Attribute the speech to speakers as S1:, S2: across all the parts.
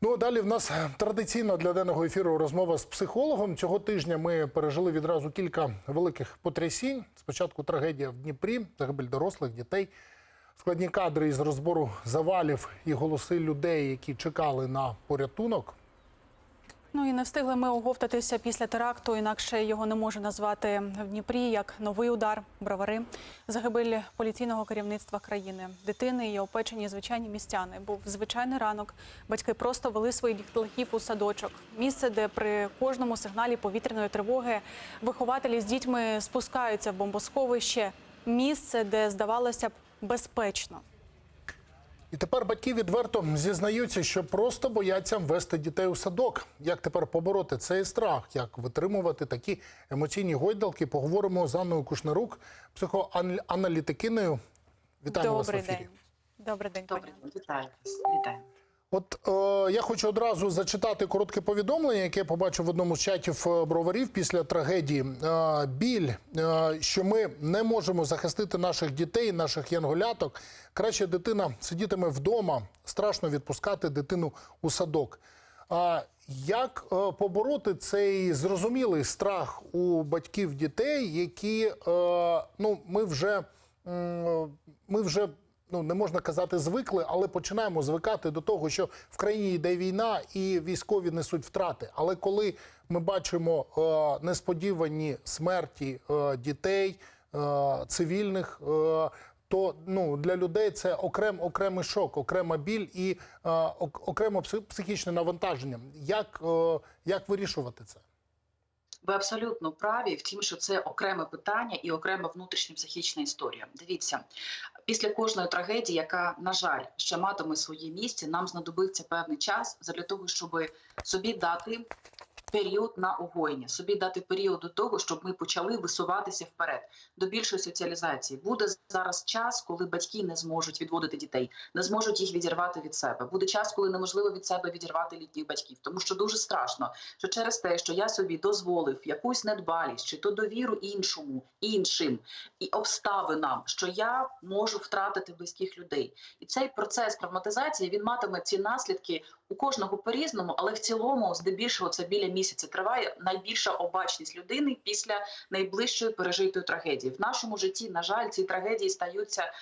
S1: Ну далі в нас традиційно для денного ефіру розмова з психологом. Цього тижня ми пережили відразу кілька великих потрясінь. Спочатку трагедія в Дніпрі, загибель дорослих дітей, складні кадри із розбору завалів і голоси людей, які чекали на порятунок.
S2: Ну і не встигли ми оговтатися після теракту, інакше його не можу назвати в Дніпрі як новий удар, бровари, загибель поліційного керівництва країни, дитини і опечені звичайні містяни. Був звичайний ранок. Батьки просто вели своїх дітлахів у садочок. Місце, де при кожному сигналі повітряної тривоги вихователі з дітьми спускаються в бомбосховище. Місце, де здавалося б безпечно.
S1: І тепер батьки відверто зізнаються, що просто бояться ввести дітей у садок. Як тепер побороти цей страх? Як витримувати такі емоційні гойдалки? Поговоримо з Анною Кушнарук, психоаналітикиною. Вітаємо вас в ефірі.
S2: день. Добрий день,
S3: Добре,
S2: день.
S3: вітаю. Вітаю.
S1: От е, я хочу одразу зачитати коротке повідомлення, яке я побачив в одному з чатів е, броварів після трагедії. Е, біль, е, що ми не можемо захистити наших дітей, наших янголяток. Краще дитина сидітиме вдома, страшно відпускати дитину у садок. А як е, побороти цей зрозумілий страх у батьків дітей, які е, ну ми вже м, ми вже ну не можна казати звикли, але починаємо звикати до того, що в країні йде війна і військові несуть втрати. Але коли ми бачимо е, несподівані смерті е, дітей, е, цивільних. Е, то ну для людей це окрем окремий шок, окрема біль і е, окремо психічне навантаження. Як, е, як вирішувати це?
S3: Ви абсолютно праві в тім, що це окреме питання і окрема внутрішня психічна історія. Дивіться, після кожної трагедії, яка, на жаль, ще матиме своє місце, нам знадобиться певний час для того, щоб собі дати. Період на огоєння, собі дати період до того, щоб ми почали висуватися вперед до більшої соціалізації. Буде зараз час, коли батьки не зможуть відводити дітей, не зможуть їх відірвати від себе. Буде час, коли неможливо від себе відірвати літніх батьків, тому що дуже страшно, що через те, що я собі дозволив якусь недбалість чи то довіру іншому, іншим і обставинам, що я можу втратити близьких людей, і цей процес травматизації він матиме ці наслідки у кожного по-різному, але в цілому, здебільшого, це біля місяця триває найбільша обачність людини після найближчої пережитої трагедії. В нашому житті, на жаль, ці трагедії стаються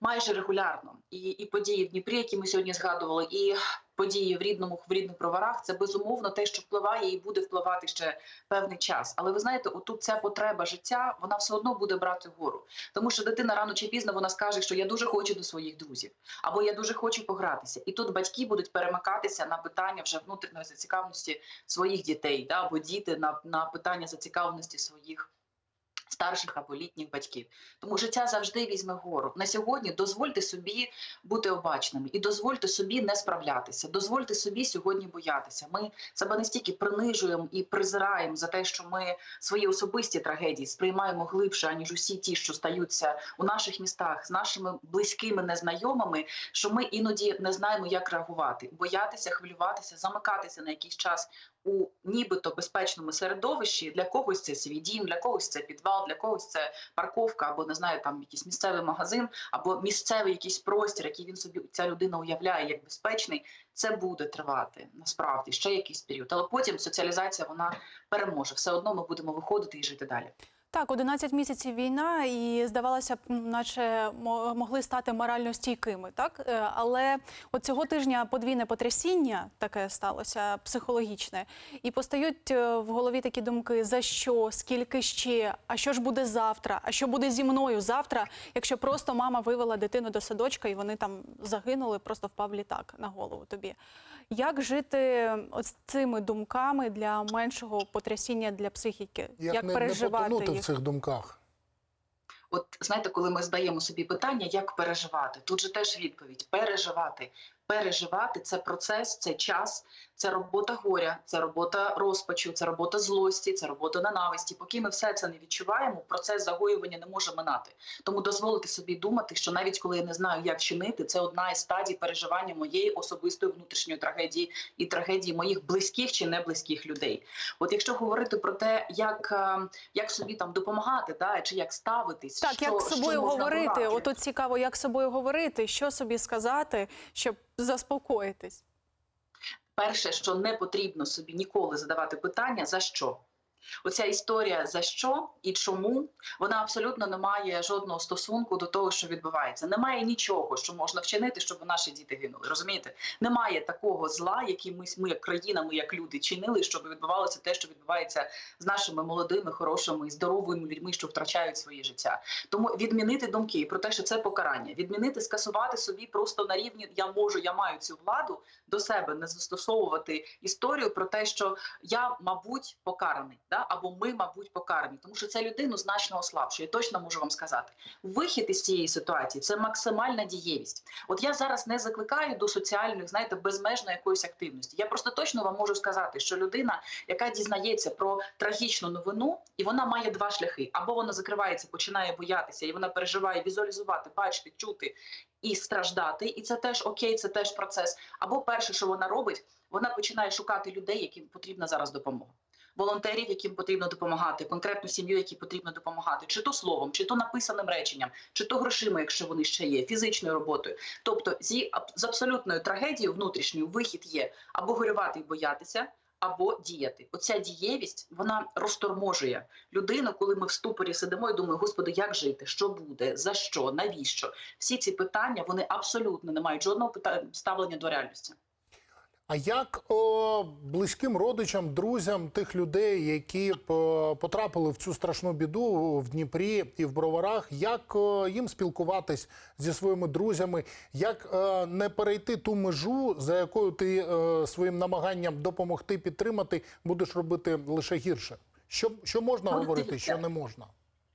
S3: майже регулярно. І, і події в Дніпрі, які ми сьогодні згадували, і події в рідному в рідних броварах, це безумовно те, що впливає і буде впливати ще певний час. Але ви знаєте, отут ця потреба життя вона все одно буде брати гору, тому що дитина рано чи пізно вона скаже, що я дуже хочу до своїх друзів, або я дуже хочу погратися. І тут батьки будуть перемикатися на питання вже внутрішньої зацікавленості своїх дітей, да, або діти на, на питання зацікавленості своїх. Старших або літніх батьків, тому життя завжди візьме гору. На сьогодні дозвольте собі бути обачними і дозвольте собі не справлятися. Дозвольте собі сьогодні боятися. Ми себе настільки принижуємо і презираємо за те, що ми свої особисті трагедії сприймаємо глибше аніж усі ті, що стаються у наших містах з нашими близькими незнайомими. Що ми іноді не знаємо, як реагувати, боятися, хвилюватися, замикатися на якийсь час у нібито безпечному середовищі. Для когось це свій дім, для когось це підвал, для когось це парковка, або не знаю, там якийсь місцевий магазин, або місцевий якийсь простір, який він собі ця людина уявляє як безпечний. Це буде тривати насправді ще якийсь період. Але потім соціалізація вона переможе. Все одно ми будемо виходити і жити далі.
S2: Так, 11 місяців війна, і здавалося б, наче могли стати морально стійкими, так Е, але от цього тижня подвійне потрясіння таке сталося психологічне, і постають е, в голові такі думки: за що, скільки ще, а що ж буде завтра? А що буде зі мною завтра, якщо просто мама вивела дитину до садочка і вони там загинули, просто впав літак на голову тобі. Як жити з цими думками для меншого потрясіння для психіки?
S1: Як, не, не
S2: переживати їх?
S1: Цих думках?
S3: От знаєте, коли ми здаємо собі питання, як переживати, тут же теж відповідь: переживати. Переживати це процес, це час, це робота горя, це робота розпачу, це робота злості, це робота ненависті. Поки ми все це не відчуваємо, процес загоювання не може минати. Тому дозволити собі думати, що навіть коли я не знаю, як чинити, це одна із стадій переживання моєї особистої внутрішньої трагедії і трагедії моїх близьких чи не близьких людей. От якщо говорити про те, як, е, як собі там допомагати, да, чи як ставитись,
S2: Так,
S3: що,
S2: як з
S3: що
S2: собою
S3: можна
S2: говорити? Отут цікаво, як з собою говорити, що собі сказати, щоб заспокоїтись.
S3: перше, що не потрібно собі ніколи задавати питання за що. Оця історія за що і чому вона абсолютно не має жодного стосунку до того, що відбувається. Немає нічого, що можна вчинити, щоб наші діти гинули. Розумієте? Немає такого зла, який ми, ми як країна, як люди чинили, щоб відбувалося те, що відбувається з нашими молодими, хорошими і здоровими людьми, що втрачають своє життя. Тому відмінити думки про те, що це покарання, відмінити, скасувати собі просто на рівні я можу, я маю цю владу до себе, не застосовувати історію про те, що я, мабуть, покараний, да? або ми, мабуть, покарані, тому що це людину значно ослабшує. Точно можу вам сказати. Вихід із цієї ситуації це максимальна дієвість. От я зараз не закликаю до соціальних, знаєте, безмежної якоїсь активності. Я просто точно вам можу сказати, що людина, яка дізнається про трагічну новину, і вона має два шляхи: або вона закривається, починає боятися, і вона переживає візуалізувати, бачити, чути і страждати. І це теж окей, це теж процес. Або перше, що вона робить, вона починає шукати людей, яким потрібна зараз допомога. Волонтерів, яким потрібно допомагати, конкретну сім'ю, якій потрібно допомагати, чи то словом, чи то написаним реченням, чи то грошима, якщо вони ще є, фізичною роботою. Тобто, зі з абсолютною трагедією внутрішньою вихід є або горювати і боятися, або діяти. Оця дієвість вона розторможує людину, коли ми в ступорі сидимо і думаємо, господи, як жити, що буде, за що, навіщо? Всі ці питання вони абсолютно не мають жодного ставлення до реальності.
S1: А як о, близьким родичам, друзям тих людей, які по- потрапили в цю страшну біду в Дніпрі і в Броварах, як о, їм спілкуватись зі своїми друзями, як е, не перейти ту межу, за якою ти е, своїм намаганням допомогти підтримати, будеш робити лише гірше? Що, що можна говорити, що не можна?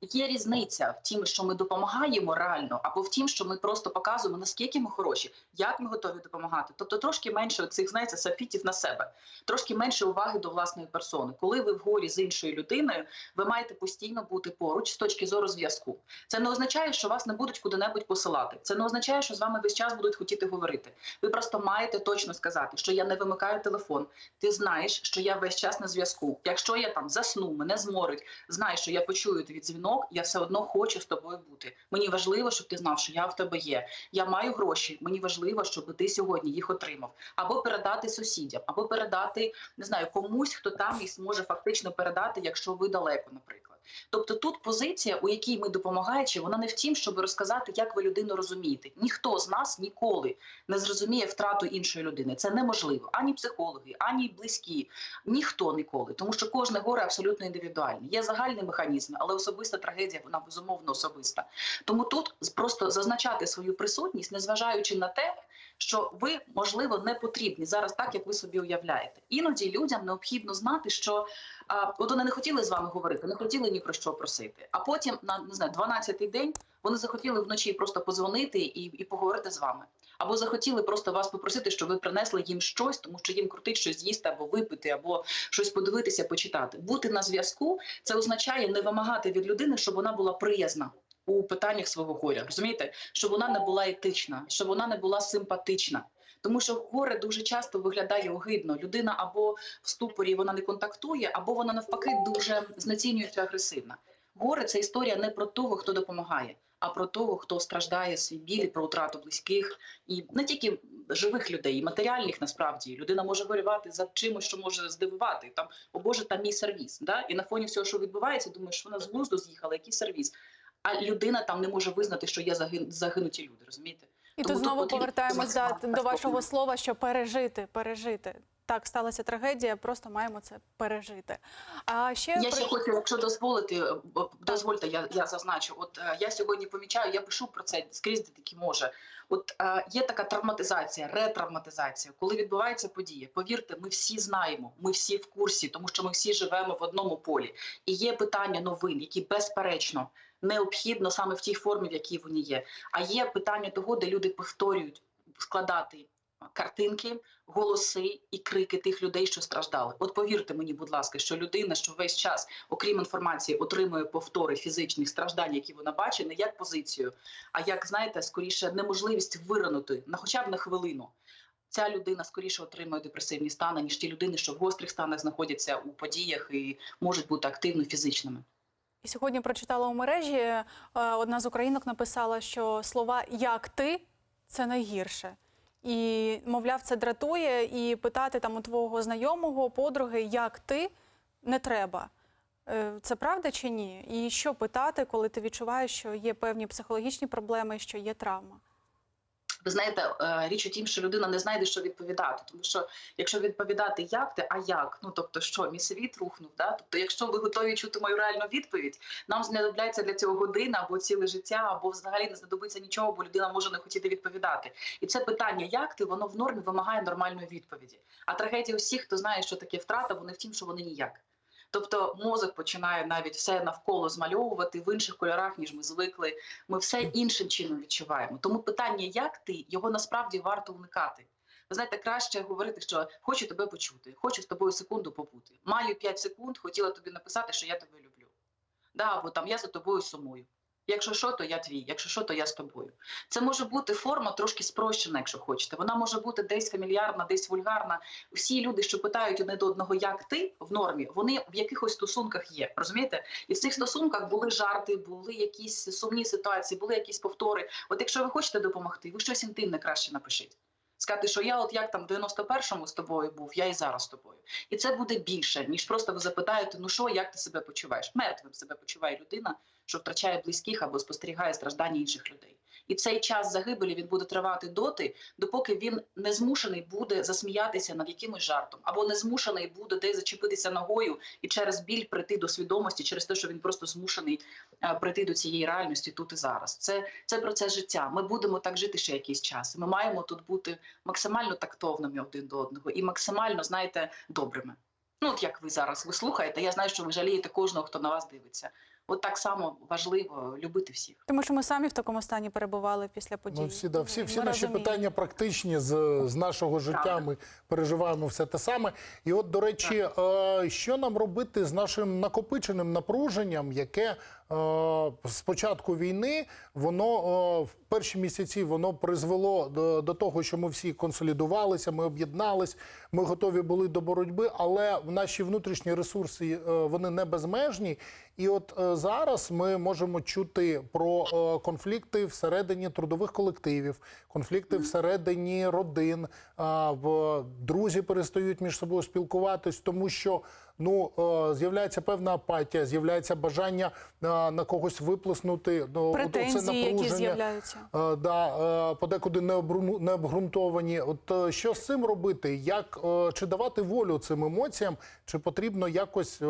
S3: Є різниця в тім, що ми допомагаємо реально, або в тім, що ми просто показуємо наскільки ми хороші, як ми готові допомагати. Тобто трошки менше цих знаєте, сафітів на себе, трошки менше уваги до власної персони. Коли ви в горі з іншою людиною, ви маєте постійно бути поруч з точки зору зв'язку. Це не означає, що вас не будуть куди-небудь посилати. Це не означає, що з вами весь час будуть хотіти говорити. Ви просто маєте точно сказати, що я не вимикаю телефон. Ти знаєш, що я весь час на зв'язку. Якщо я там засну, мене зморить, знай, що я почую твій дзвінок, я все одно хочу з тобою бути. Мені важливо, щоб ти знав, що я в тебе є. Я маю гроші. Мені важливо, щоб ти сьогодні їх отримав. Або передати сусідям, або передати не знаю комусь, хто там і зможе фактично передати, якщо ви далеко, наприклад. Тобто тут позиція, у якій ми допомагаючи, вона не в тім, щоб розказати, як ви людину розумієте. Ніхто з нас ніколи не зрозуміє втрату іншої людини. Це неможливо. Ані психологи, ані близькі, ніхто ніколи, тому що кожне горе абсолютно індивідуальне. Є загальні механізми, але особиста трагедія вона безумовно особиста. Тому тут просто зазначати свою присутність, незважаючи на те, що ви можливо не потрібні зараз, так як ви собі уявляєте. Іноді людям необхідно знати, що а, от вони не хотіли з вами говорити, не хотіли ні про що просити. А потім на не знаю, 12-й день вони захотіли вночі просто подзвонити і, і поговорити з вами. Або захотіли просто вас попросити, щоб ви принесли їм щось, тому що їм крутить щось з'їсти або випити, або щось подивитися, почитати. Бути на зв'язку це означає не вимагати від людини, щоб вона була приязна у питаннях свого горя. Розумієте, щоб вона не була етична, щоб вона не була симпатична. Тому що горе дуже часто виглядає огидно. Людина або в ступорі вона не контактує, або вона навпаки дуже знецінюється агресивна. Горе це історія не про того, хто допомагає, а про того, хто страждає свій біль, про втрату близьких і не тільки живих людей, і матеріальних насправді людина може горювати за чимось, що може здивувати. Там о Боже, там мій сервіс. Да? І на фоні всього, що відбувається, думаєш, вона з глузду з'їхала, який сервіс. А людина там не може визнати, що є загин... загинуті люди. Розумієте?
S2: І
S3: Тому
S2: тут знову повертаємось до вашого слова, що пережити, пережити. Так, сталася трагедія, просто маємо це пережити. А ще
S3: Я
S2: при-
S3: ще хочу, якщо дозволити, е, дозвольте, я, я зазначу. От е, я сьогодні помічаю, я пишу про це скрізь, де тільки може. От е, є така травматизація, ретравматизація, коли відбувається подія. Повірте, ми всі знаємо, ми всі в курсі, тому що ми всі живемо в одному полі. І є питання новин, які безперечно необхідно саме в тій формі, в якій вони є. А є питання того, де люди повторюють складати картинки, голоси і крики тих людей, що страждали. От повірте мені, будь ласка, що людина, що весь час, окрім інформації, отримує повтори фізичних страждань, які вона бачить, не як позицію, а як знаєте, скоріше неможливість виранути на хоча б на хвилину. Ця людина скоріше отримує депресивні стани, ніж ті людини, що в гострих станах знаходяться у подіях і можуть бути активно фізичними.
S2: І сьогодні прочитала у мережі, е, одна з українок написала, що слова як ти це найгірше. І, мовляв, це дратує, і питати там у твого знайомого, подруги, як ти, не треба. Е, Це правда чи ні? І що питати, коли ти відчуваєш, що є певні психологічні проблеми, що є травма?
S3: Ви знаєте, е, річ у тім, що людина не знайде, що відповідати. Тому що якщо відповідати як ти, а як? Ну тобто, що мій світ рухнув? Да? Тобто, якщо ви готові чути мою реальну відповідь, нам знадобляється для цього година або ціле життя, або взагалі не знадобиться нічого, бо людина може не хотіти відповідати. І це питання, як ти, воно в нормі вимагає нормальної відповіді. А трагедія усіх, хто знає, що таке втрата, вони в тім, що вони ніяк. Тобто мозок починає навіть все навколо змальовувати в інших кольорах, ніж ми звикли. Ми все іншим чином відчуваємо. Тому питання, як ти, його насправді варто уникати. Ви знаєте, краще говорити, що хочу тебе почути, хочу з тобою секунду побути. Маю 5 секунд, хотіла тобі написати, що я тебе люблю. Да, або там я за тобою сумую. Якщо що, то я твій, якщо що, то я з тобою. Це може бути форма трошки спрощена, якщо хочете. Вона може бути десь фамільярна, десь вульгарна. Всі люди, що питають одне до одного, як ти в нормі, вони в якихось стосунках є. Розумієте? І в цих стосунках були жарти, були якісь сумні ситуації, були якісь повтори. От якщо ви хочете допомогти, ви щось інтимне краще напишіть. Сказати, що я, от як там в 91-му з тобою був, я і зараз з тобою. І це буде більше, ніж просто ви запитаєте, ну що, як ти себе почуваєш? Мертвим себе почуває людина, що втрачає близьких або спостерігає страждання інших людей. І цей час загибелі він буде тривати доти, допоки він не змушений буде засміятися над якимось жартом, або не змушений буде десь зачепитися ногою і через біль прийти до свідомості, через те, що він просто змушений е, прийти до цієї реальності тут і зараз. Це, це процес життя. Ми будемо так жити ще якийсь час. Ми маємо тут бути максимально тактовними один до одного і максимально, знаєте, добрими. Ну, от як ви зараз ви слухаєте, я знаю, що ви жалієте кожного, хто на вас дивиться. От так само важливо любити всіх.
S2: Тому що ми самі в такому стані перебували після подій.
S1: Ну, всі, да, всі, всі
S2: Ми
S1: наші
S2: розуміємо.
S1: питання практичні з, з нашого життя.
S3: Так.
S1: Ми переживаємо все те саме. І от, до речі, так. що нам робити з нашим накопиченим напруженням, яке е, з початку війни воно е, в перші місяці воно призвело до, до того, що ми всі консолідувалися, ми об'єднались, ми готові були до боротьби, але наші внутрішні ресурси е, вони не безмежні. І от е, зараз ми можемо чути про е, конфлікти всередині трудових колективів, конфлікти всередині родин. В друзі перестають між собою спілкуватись, тому що ну е, з'являється певна апатія, з'являється бажання е, на когось виплеснути ну,
S2: Претензії, які
S1: напруження.
S2: з'являються.
S1: Е, да, подекуди не, обґрунтовані. От що з цим робити? Як чи давати волю цим емоціям, чи потрібно якось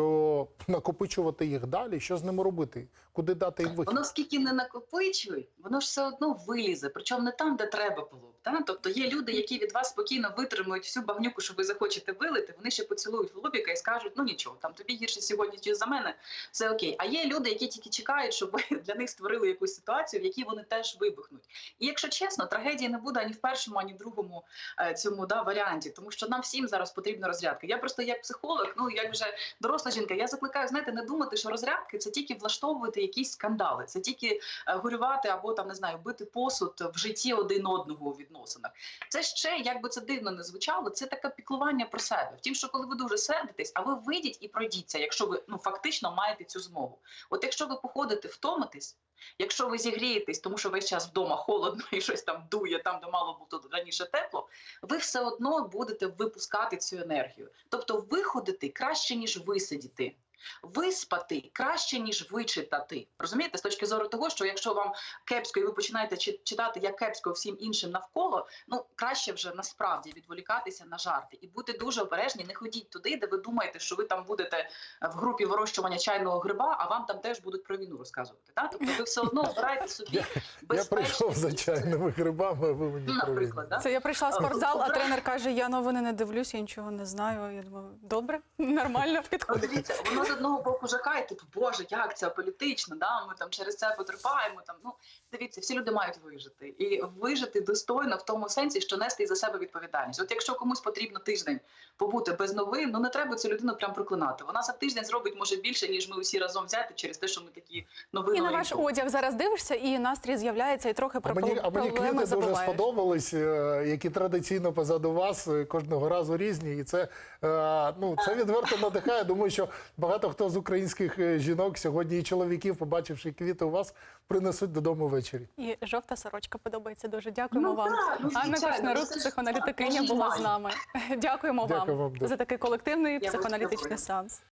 S1: накопичувати їх далі? Що з ними робити? Куди дати їм вихід?
S3: Воно скільки не накопичують, воно ж все одно вилізе, причому не там, де треба було. б, Тобто є люди, які від вас спокійно витримують всю багнюку, що ви захочете вилити, вони ще поцілують в лобіка і скажуть, ну нічого, там тобі гірше сьогодні, ніж за мене, все окей. А є люди, які тільки чекають, щоб ви для них створили якусь ситуацію, в якій вони теж вибухнуть. І якщо чесно, трагедії не буде ані в першому, ані в другому е, цьому да, варіанті, тому що нам всім зараз потрібна розрядка. Я просто як психолог, ну як вже доросла жінка, я закликаю, знаєте, не думати, що розрядки це тільки влаштовувати якісь скандали, це тільки е, горювати або там не знаю, бити посуд в житті один одного у відносинах. Це ще, як би це дивно не звучало, це таке піклування про себе. Втім, що коли ви дуже сердитесь, а ви вийдіть і пройдіться, якщо ви ну фактично маєте цю змогу. От якщо ви походите, втомитесь. Якщо ви зігрієтесь, тому що весь час вдома холодно і щось там дує, там де мало бути раніше тепло, ви все одно будете випускати цю енергію. Тобто виходити краще, ніж висидіти. Виспати краще, ніж вичитати. Розумієте, з точки зору того, що якщо вам кепсько, і ви починаєте чи- читати як кепсько всім іншим навколо, ну краще вже насправді відволікатися на жарти і бути дуже обережні. Не ходіть туди, де ви думаєте, що ви там будете в групі вирощування чайного гриба, а вам там теж будуть про війну розказувати. Так? Тобто ви все одно обирайте собі
S1: Я
S3: безпечне
S1: прийшов за чайними грибами, а ви мені
S3: наприклад, да?
S2: Це я прийшла в спортзал, а тренер каже: я новини не дивлюся, я нічого не знаю. Я думаю, добре, нормально підходить.
S3: дивіться, воно з одного боку жахає, типу, боже, як це політично, да? ми там через це потерпаємо. Там ну дивіться, всі люди мають вижити і вижити достойно в тому сенсі, що нести за себе відповідальність. От якщо комусь потрібно тиждень побути без новин, ну не треба цю людину прям проклинати. Вона за тиждень зробить може більше, ніж ми усі разом взяти через те, що ми такі новини.
S2: І на ваш одяг зараз дивишся, і настрій з'являється, і трохи
S1: А
S2: про
S1: мені, а мені
S2: проблеми
S1: квіти дуже сподобались, е, які традиційно позаду вас е, кожного разу різні. І це, е, ну, це відверто надихає. Думаю, що багато. Багато хто з українських е, жінок сьогодні і чоловіків, побачивши квіти у вас, принесуть додому ввечері.
S2: І жовта сорочка подобається дуже. Дякуємо
S3: Ну,
S2: вам.
S3: так, ну,
S2: Анна
S3: ж
S2: психоаналітикиня, була з нами. Дякуємо
S1: Дякуємо
S2: вам
S1: вам
S2: за такий колективний
S3: Я
S2: психоаналітичний сеанс.